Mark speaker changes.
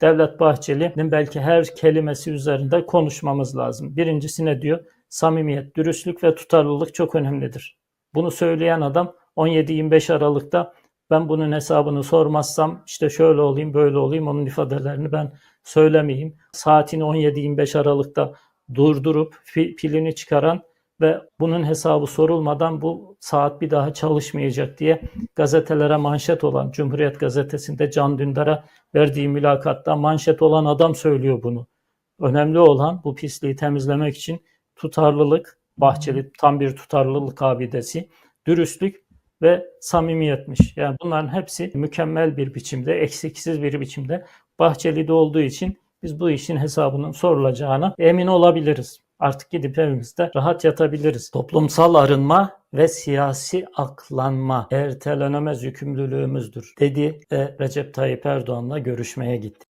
Speaker 1: Devlet Bahçeli'nin belki her kelimesi üzerinde konuşmamız lazım. Birincisi ne diyor? Samimiyet, dürüstlük ve tutarlılık çok önemlidir. Bunu söyleyen adam 17-25 Aralık'ta ben bunun hesabını sormazsam işte şöyle olayım böyle olayım onun ifadelerini ben söylemeyeyim. Saatini 17-25 Aralık'ta durdurup pilini çıkaran ve bunun hesabı sorulmadan bu saat bir daha çalışmayacak diye gazetelere manşet olan Cumhuriyet Gazetesi'nde Can Dündar'a verdiği mülakatta manşet olan adam söylüyor bunu. Önemli olan bu pisliği temizlemek için tutarlılık, Bahçeli tam bir tutarlılık abidesi, dürüstlük ve samimiyetmiş. Yani bunların hepsi mükemmel bir biçimde, eksiksiz bir biçimde Bahçeli'de olduğu için biz bu işin hesabının sorulacağına emin olabiliriz. Artık gidip evimizde rahat yatabiliriz. Toplumsal arınma ve siyasi aklanma ertelenemez yükümlülüğümüzdür dedi ve Recep Tayyip Erdoğan'la görüşmeye gitti.